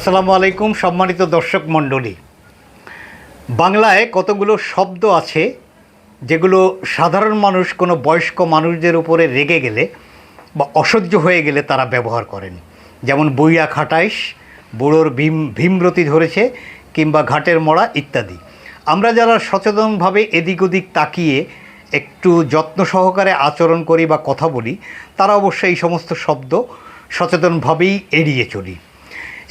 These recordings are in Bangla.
আসসালামু আলাইকুম, সম্মানিত দর্শক মণ্ডলী। বাংলায় কতগুলো শব্দ আছে যেগুলো সাধারণ মানুষ, কোনো বয়স্ক মানুষদের উপরে রেগে গেলে বা অসহ্য হয়ে গেলে তারা ব্যবহার করেন। যেমন বইয়া খাটাইশ, বুড়োর ভীম, ভীমরতি ধরেছে, কিংবা ঘাটের মরা ইত্যাদি। আমরা যারা সচেতনভাবে এদিক ওদিক তাকিয়ে একটু যত্ন সহকারে আচরণ করি বা কথা বলি, তারা অবশ্যই এই সমস্ত শব্দ সচেতনভাবেই এড়িয়ে চলি।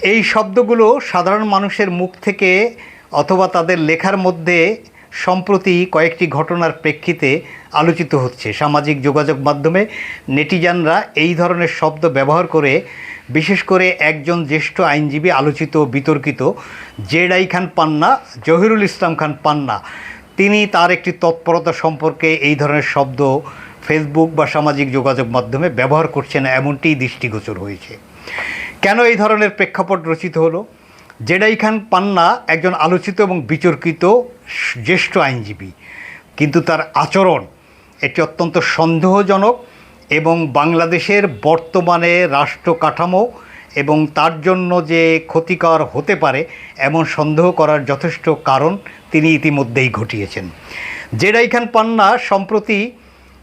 এই শব্দগুলো সাধারণ মানুষের মুখ থেকে অথবা তাদের লেখার মধ্যে সম্প্রতি কয়েকটি ঘটনার প্রেক্ষিতে আলোচিত হচ্ছে। সামাজিক যোগাযোগ মাধ্যমে নেটিজানরা এই ধরনের শব্দ ব্যবহার করে, বিশেষ করে একজন জ্যেষ্ঠ আইনজীবী আলোচিত বিতর্কিত, জেডাই খান পান্না, জহিরুল ইসলাম খান পান্না। তিনি তার একটি তৎপরতা সম্পর্কে এই ধরনের শব্দ ফেসবুক বা সামাজিক যোগাযোগ মাধ্যমে ব্যবহার করছেন, এমনটিই দৃষ্টিগোচর হয়েছে। কেন এই ধরনের প্রেক্ষাপট রচিত হলো? জেডাই খান পান্না একজন আলোচিত এবং বিতর্কিত জ্যেষ্ঠ আইনজীবী। কিন্তু তার আচরণ এটি অত্যন্ত সন্দেহজনক এবং বাংলাদেশের বর্তমানে রাষ্ট্র কাঠামো এবং তার জন্য যে ক্ষতিকর হতে পারে এমন সন্দেহ করার যথেষ্ট কারণ তিনি ইতিমধ্যেই ঘটিয়েছেন। জেডাই খান পান্না সম্প্রতি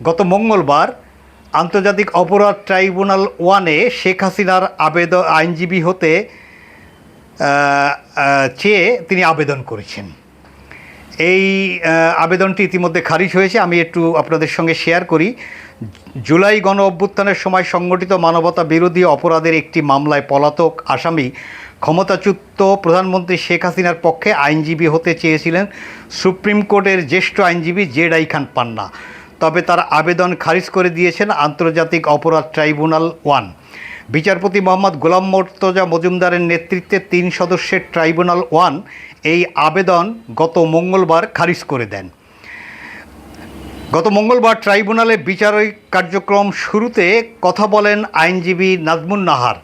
গত মঙ্গলবার আন্তর্জাতিক অপরাধ ট্রাইব্যুনাল ওয়ানে শেখ হাসিনার আবেদন আইনজীবী হতে চেয়ে তিনি আবেদন করেছেন। এই আবেদনটি ইতিমধ্যে খারিজ হয়েছে। আমি একটু আপনাদের সঙ্গে শেয়ার করি। জুলাই গণ অভ্যুত্থানের সময় সংগঠিত মানবতা বিরোধী অপরাধের একটি মামলায় পলাতক আসামি ক্ষমতাচ্যুত প্রধানমন্ত্রী শেখ হাসিনার পক্ষে আইনজীবী হতে চেয়েছিলেন সুপ্রিম কোর্টের জ্যেষ্ঠ আইনজীবী জেডাই খান পান্না। তবে তার আবেদন খারিজ করে দিয়েছেন আন্তর্জাতিক অপরাধ ট্রাইব্যুনাল ওয়ান। বিচারপতি মোহাম্মদ গোলাম মোর্তজা মজুমদারের নেতৃত্বে তিন সদস্যের ট্রাইব্যুনাল ওয়ান এই আবেদন গত মঙ্গলবার খারিজ করে দেন। গত মঙ্গলবার ট্রাইব্যুনালে বিচারিক কার্যক্রম শুরুতে কথা বলেন আইনজীবী নাজমুন নাহার।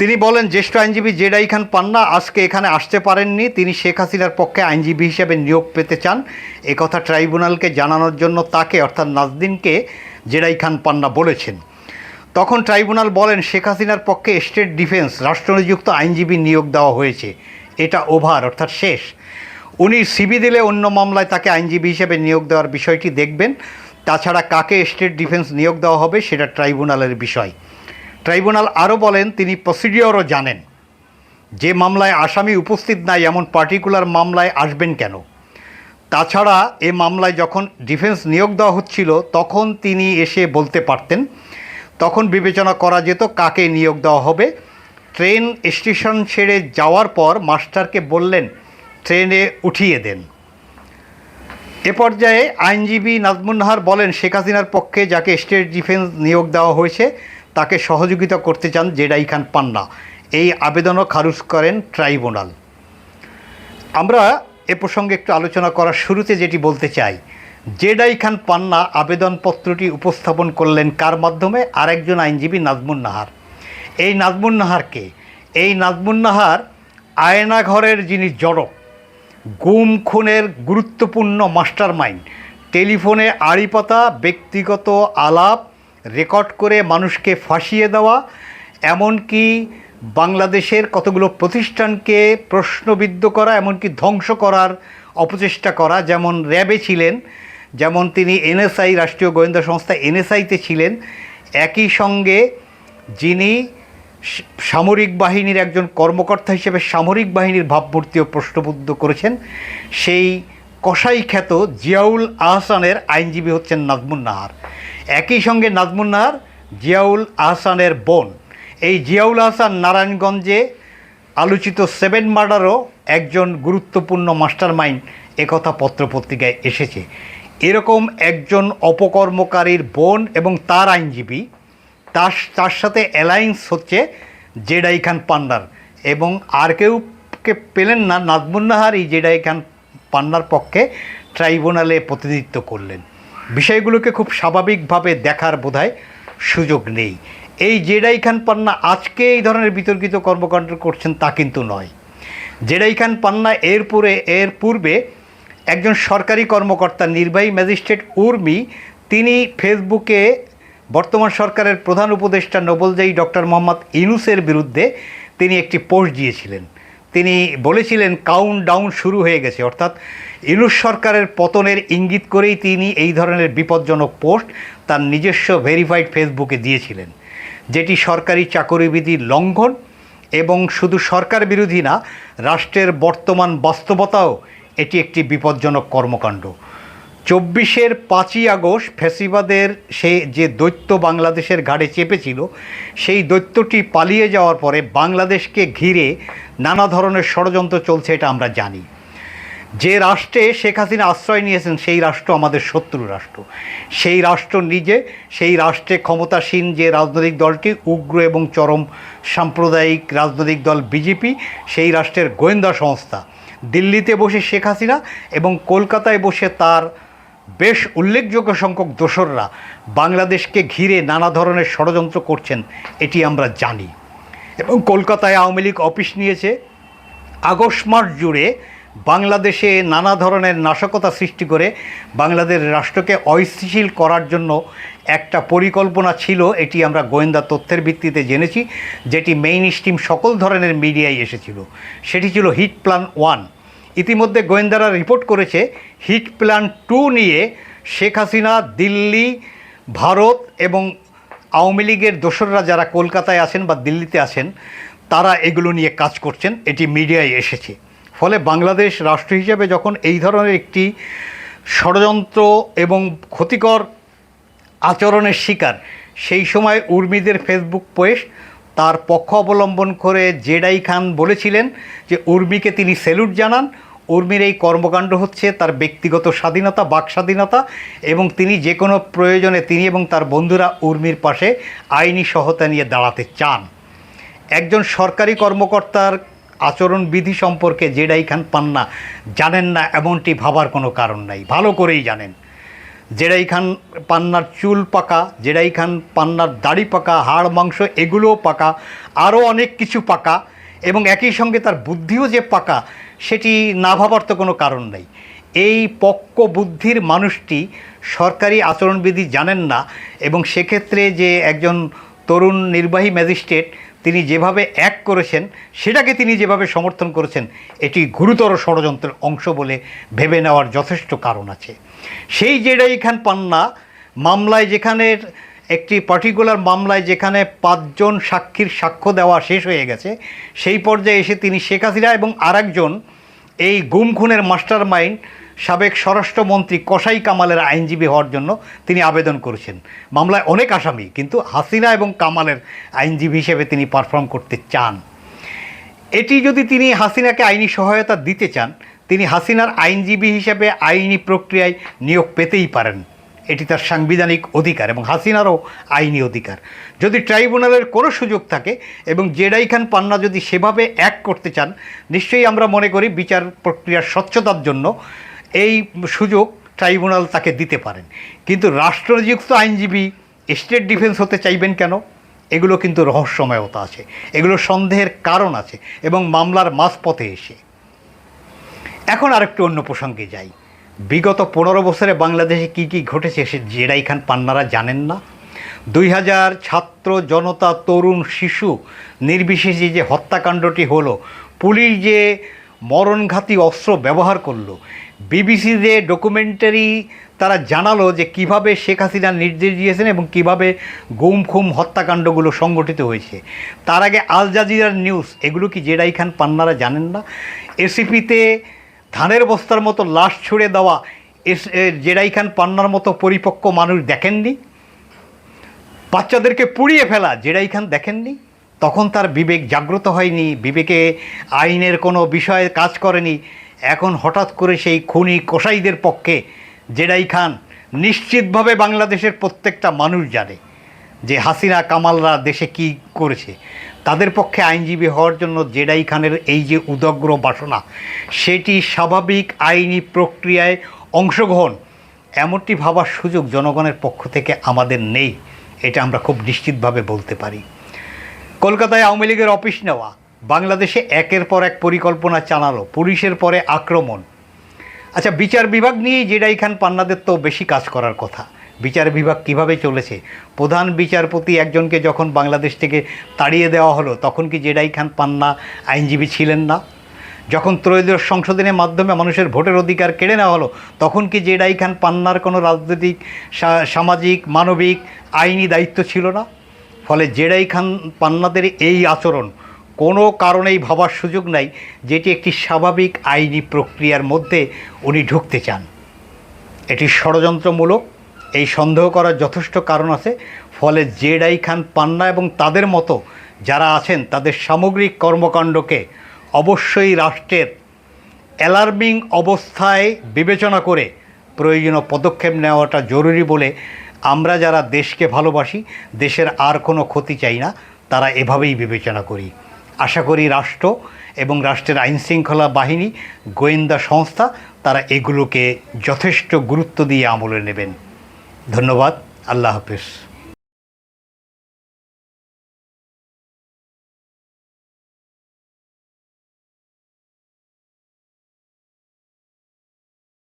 তিনি বলেন, জ্যেষ্ঠ আইনজীবী জেডাই খান পান্না আজকে এখানে আসতে পারেননি। তিনি শেখ হাসিনার পক্ষে আইনজীবী হিসেবে নিয়োগ পেতে চান। একথা ট্রাইব্যুনালকে জানানোর জন্য তাকে, অর্থাৎ নাজদিনকে, জেডাই খান পান্না বলেছেন। তখন ট্রাইব্যুনাল বলেন, শেখ হাসিনার পক্ষে স্টেট ডিফেন্স, রাষ্ট্রনিযুক্ত আইনজীবী নিয়োগ দেওয়া হয়েছে। এটা ওভার, অর্থাৎ শেষ। উনি সিবি দিলে অন্য মামলায় তাকে আইনজীবী হিসেবে নিয়োগ দেওয়ার বিষয়টি দেখবেন। তাছাড়া কাকে স্টেট ডিফেন্স নিয়োগ দেওয়া হবে সেটা ট্রাইব্যুনালের বিষয়। ট্রাইব্যুনাল আরও বলেন, তিনি প্রসিডিওরও জানেন। যে মামলায় আসামি উপস্থিত নাই, এমন পার্টিকুলার মামলায় আসবেন কেন? তাছাড়া এ মামলায় যখন ডিফেন্স নিয়োগ দেওয়া হচ্ছিল, তখন তিনি এসে বলতে পারতেন, তখন বিবেচনা করা যেত কাকে নিয়োগ দেওয়া হবে। ট্রেন স্টেশন ছেড়ে যাওয়ার পর মাস্টারকে বললেন, ট্রেনে উঠিয়ে দেন। এ পর্যায়ে আইনজীবী নাজমুন নাহার বলেন, শেখ হাসিনার পক্ষে যাকে স্টেট ডিফেন্স নিয়োগ দেওয়া হয়েছে তাকে সহযোগিতা করতে চান জেডাই খান পান্না। এই আবেদনও খারুজ করেন ট্রাইব্যুনাল। আমরা এ প্রসঙ্গে একটু আলোচনা করার শুরুতে যেটি বলতে চাই, জেডাই খান পান্না আবেদনপত্রটি উপস্থাপন করলেন কার মাধ্যমে? আরেকজন আইনজীবী নাজমুন নাহার। এই নাজমুন নাহারকে, এই নাজমুন নাহার আয়নাঘরের যিনি জড়ক, গুম খুনের গুরুত্বপূর্ণ মাস্টার মাইন্ড টেলিফোনে আড়িপাতা ব্যক্তিগত আলাপ রেকর্ড করে মানুষকে ফাঁসিয়ে দেওয়া, এমনকি বাংলাদেশের কতগুলো প্রতিষ্ঠানকে প্রশ্নবিদ্ধ করা, এমনকি ধ্বংস করার অপচেষ্টা করা, যেমন র্যাবে ছিলেন, যেমন তিনি এনএসআই, রাষ্ট্রীয় গোয়েন্দা সংস্থা এনএসআইতে ছিলেন, একই সঙ্গে যিনি সামরিক বাহিনীর একজন কর্মকর্তা হিসেবে সামরিক বাহিনীর ভাবমূর্তিও প্রশ্নবুদ্ধ করেছেন, সেই কসাই খ্যাত জিয়াউল আহসানের আইনজীবী হচ্ছেন নাজমুন নাহার। একই সঙ্গে নাজমুন নাহার, জিয়াউল আহসানের বোন। এই জিয়াউল আহসান নারায়ণগঞ্জে আলোচিত সেভেন মার্ডারও একজন গুরুত্বপূর্ণ মাস্টার মাইন্ড একথা পত্রপত্রিকায় এসেছে। এরকম একজন অপকর্মকারীর বোন এবং তার আইনজীবী, তার তার সাথে অ্যালায়েন্স হচ্ছে জেডাই খান পান্ডার এবং আর কেউকে পেলেন না, নাজমুন নাহার এই জেডাই খান পান্ডার পক্ষে ট্রাইব্যুনালে প্রতিনিধিত্ব করলেন। বিষয়গুলোকে খুব স্বাভাবিকভাবে দেখার বোধহয় সুযোগ নেই। এই জেডাই খান পান্না আজকে এই ধরনের বিতর্কিত কর্মকাণ্ড করছেন তা কিন্তু নয়। জেডাই খান পান্না এর পরে, এর পূর্বে একজন সরকারি কর্মকর্তা, নির্বাহী ম্যাজিস্ট্রেট উর্মি, তিনি ফেসবুকে বর্তমান সরকারের প্রধান উপদেষ্টা, নোবেলজয়ী ডক্টর মোহাম্মদ ইনুসের বিরুদ্ধে তিনি একটি পোস্ট দিয়েছিলেন। তিনি বলেছিলেন কাউন্ট ডাউন শুরু হয়ে গেছে। অর্থাৎ ইনুস সরকারের পতনের ইঙ্গিত করেই তিনি এই ধরনের বিপজ্জনক পোস্ট তার নিজস্ব ভেরিফাইড ফেসবুকে দিয়েছিলেন, যেটি সরকারি চাকরিবিধির লঙ্ঘন এবং শুধু সরকার বিরোধী না, রাষ্ট্রের বর্তমান বাস্তবতাও এটি একটি বিপজ্জনক কর্মকাণ্ড। চব্বিশের পাঁচই আগস্ট ফ্যাসিবাদের সে যে দৈত্য বাংলাদেশের ঘাড়ে চেপেছিল, সেই দৈত্যটি পালিয়ে যাওয়ার পরে বাংলাদেশকে ঘিরে নানা ধরনের ষড়যন্ত্র চলছে এটা আমরা জানি। যে রাষ্ট্রে শেখ হাসিনা আশ্রয় নিয়েছেন, সেই রাষ্ট্র আমাদের শত্রু রাষ্ট্র। সেই রাষ্ট্র নিজে, সেই রাষ্ট্রে ক্ষমতাসীন যে রাজনৈতিক দলটি, উগ্র এবং চরম সাম্প্রদায়িক রাজনৈতিক দল বিজেপি, সেই রাষ্ট্রের গোয়েন্দা সংস্থা। দিল্লিতে বসে শেখ হাসিনা এবং কলকাতায় বসে তার বেশ উল্লেখযোগ্য সংখ্যক দোসররা বাংলাদেশকে ঘিরে নানা ধরনের ষড়যন্ত্র করছেন, এটি আমরা জানি। এবং কলকাতায় আওয়ামী লীগ অফিস নিয়েছে। আগস্ট মাস জুড়ে বাংলাদেশে নানা ধরনের নাশকতা সৃষ্টি করে বাংলাদেশ রাষ্ট্রকে অস্থিতিশীল করার জন্য একটা পরিকল্পনা ছিল, এটি আমরা গোয়েন্দা তথ্যের ভিত্তিতে জেনেছি, যেটি মেইন স্ট্রিম সকল ধরনের মিডিয়ায় এসেছিল। সেটি ছিল হিট প্ল্যান ওয়ান ইতিমধ্যে গোয়েন্দারা রিপোর্ট করেছে হিট প্ল্যান টু নিয়ে শেখ হাসিনা দিল্লি, ভারত এবং আওয়ামী লীগের দোসররা যারা কলকাতায় আছেন বা দিল্লিতে আছেন, তারা এগুলো নিয়ে কাজ করছেন, এটি মিডিয়ায় এসেছে। ফলে বাংলাদেশ রাষ্ট্র হিসেবে যখন এই ধরনের একটি ষড়যন্ত্র এবং ক্ষতিকর আচরণের শিকার, সেই সময় উর্মিদের ফেসবুক পোস্ট তার পক্ষ অবলম্বন করে জেডাই খান বলেছিলেন যে উর্মিকে তিনি স্যালুট জানান। উর্মির এই কর্মকাণ্ড হচ্ছে তার ব্যক্তিগত স্বাধীনতা, বাক স্বাধীনতা এবং তিনি যে কোনো প্রয়োজনে তিনি এবং তার বন্ধুরা উর্মির পাশে আইনি সহায়তা নিয়ে দাঁড়াতে চান। একজন সরকারি কর্মকর্তার আচরণবিধি সম্পর্কে জেডাই খান পান্না জানেন না, এমনটি ভাবার কোনো কারণ নাই। ভালো করেই জানেন। জেডাই খান পান্নার চুল পাকা জেডাই খান পান্নার দাড়ি পাকা, হাড়, মাংস, এগুলোও পাকা, আরও অনেক কিছু পাকা এবং একই সঙ্গে তার বুদ্ধিও যে পাকা, সেটি না ভাবার তো কোনো কারণ নেই। এই পক্ক বুদ্ধির মানুষটি সরকারি আচরণবিধি জানেন না এবং সেক্ষেত্রে যে একজন তরুণ নির্বাহী ম্যাজিস্ট্রেট তিনি যেভাবে এক করেছেন, সেটাকে তিনি যেভাবে সমর্থন করেছেন, এটি গুরুতর ষড়যন্ত্রের অংশ বলে ভেবে নেওয়ার যথেষ্ট কারণ আছে। সেই জেডাই খান পান্না মামলায় যেখানে, একটি পার্টিকুলার মামলায় যেখানে পাঁচজন সাক্ষীর সাক্ষ্য দেওয়া শেষ হয়ে গেছে, সেই পর্যায়ে এসে তিনি শেখ হাসিনা এবং আরেকজন, এই গুম খুনের মাস্টার মাইন্ড সাবেক স্বরাষ্ট্রমন্ত্রী কসাই কামালের আইনজীবী হওয়ার জন্য তিনি আবেদন করেছেন। মামলায় অনেক আসামি, কিন্তু হাসিনা এবং কামালের আইনজীবী হিসেবে তিনি পারফর্ম করতে চান। এটি যদি তিনি হাসিনাকে আইনি সহায়তা দিতে চান, তিনি হাসিনার আইনজীবী হিসেবে আইনি প্রক্রিয়ায় নিয়োগ পেতেই পারেন। এটি তার সাংবিধানিক অধিকার এবং হাসিনারও আইনি অধিকার। যদি ট্রাইব্যুনালের কোনো সুযোগ থাকে এবং জেডাই খান পান্না যদি সেভাবে এক করতে চান, নিশ্চয়ই আমরা মনে করি বিচার প্রক্রিয়ার স্বচ্ছতার জন্য এই সুযোগ ট্রাইব্যুনাল তাকে দিতে পারেন। কিন্তু রাষ্ট্রনিযুক্ত আইনজীবী, স্টেট ডিফেন্স হতে চাইবেন কেন? এগুলো কিন্তু রহস্যময়তা আছে। এগুলো সন্দেহের কারণ আছে এবং মামলার মাঝপথে এসে। এখন আরেকটু অন্য প্রসঙ্গে যাই। বিগত পনেরো বছরে বাংলাদেশে কি কি ঘটেছে সে জেরাই খান পান্নারা জানেন না? দুই হাজার ছাত্র জনতা তরুণ শিশু নির্বিশেষে যে হত্যাকাণ্ডটি হলো, পুলিশ যে মরণঘাতী অস্ত্র ব্যবহার করল বিবিসি যে ডকুমেন্টারি তারা জানালো যে কীভাবে শেখ হাসিনা নির্দেশ দিয়েছেন এবং কীভাবে গুম খুম হত্যাকাণ্ডগুলো সংগঠিত হয়েছে। তার আগে আল জাজিরার নিউজ এগুলো কি জেরাই খান, পান্নারা জানেন না? এসিপিতে ধানের বস্তার মতো লাশ ছুঁড়ে দেওয়া এস জেরাই খান, পান্নার মতো পরিপক্ক মানুষ দেখেননি? বাচ্চাদেরকে পুড়িয়ে ফেলা জেরাই খান দেখেননি? তখন তার বিবেক জাগ্রত হয়নি, বিবেকে আইনের কোনো বিষয়ে কাজ করেনি। এখন হঠাৎ করে সেই খুনি কসাইদের পক্ষে জেরাই খান নিশ্চিতভাবে বাংলাদেশের প্রত্যেকটা মানুষ জানে যে হাসিনা, কামালরা দেশে কি করেছে। তাদের পক্ষে আইনজীবী হওয়ার জন্য জেডাই খানের এই যে উদগ্র বাসনা, সেটি স্বাভাবিক আইনি প্রক্রিয়ায় অংশগ্রহণ, এমনটি ভাবার সুযোগ জনগণের পক্ষ থেকে আমাদের নেই, এটা আমরা খুব নিশ্চিতভাবে বলতে পারি। কলকাতায় আওয়ামী লীগের অফিস নেওয়া বাংলাদেশে একের পর এক পরিকল্পনা চালালো, পুলিশের পরে আক্রমণ। আচ্ছা বিচার বিভাগ নিয়েই জেডাই খান পান্নাদের তো বেশি কাজ করার কথা। বিচার বিভাগ কীভাবে চলেছে? প্রধান বিচারপতি একজনকে যখন বাংলাদেশ থেকে তাড়িয়ে দেওয়া হলো, তখন কি জেডাই খান পান্না আইনজীবী ছিলেন না? যখন ত্রয়োদশ সংশোধনের মাধ্যমে মানুষের ভোটের অধিকার কেড়ে নেওয়া হলো, তখন কি জেডাই খান পান্নার কোনো রাজনৈতিক সামাজিক, মানবিক, আইনি দায়িত্ব ছিল না? ফলে জেডাই খান পান্নাদের এই আচরণ কোনো কারণেই ভাবার সুযোগ নাই যেটি একটি স্বাভাবিক আইনি প্রক্রিয়ার মধ্যে উনি ঢুকতে চান। এটি ষড়যন্ত্রমূলক, এই সন্দেহ করার যথেষ্ট কারণ আছে, ফলে জেডাই খান, পান্না এবং তাদের মতো যারা আছেন, তাদের সামগ্রিক কর্মকাণ্ডকে অবশ্যই রাষ্ট্রের অ্যালার্মিং অবস্থায় বিবেচনা করে প্রয়োজনীয় পদক্ষেপ নেওয়াটা জরুরি বলে আমরা যারা দেশকে ভালোবাসি, দেশের আর কোনো ক্ষতি চাই না, তারা এভাবেই বিবেচনা করি। আশা করি রাষ্ট্র এবং রাষ্ট্রের আইন শৃঙ্খলা বাহিনী, গোয়েন্দা সংস্থা, তারা এগুলোকে যথেষ্ট গুরুত্ব দিয়ে আমলে নেবেন। ধন্যবাদ। আল্লাহ হাফিজ।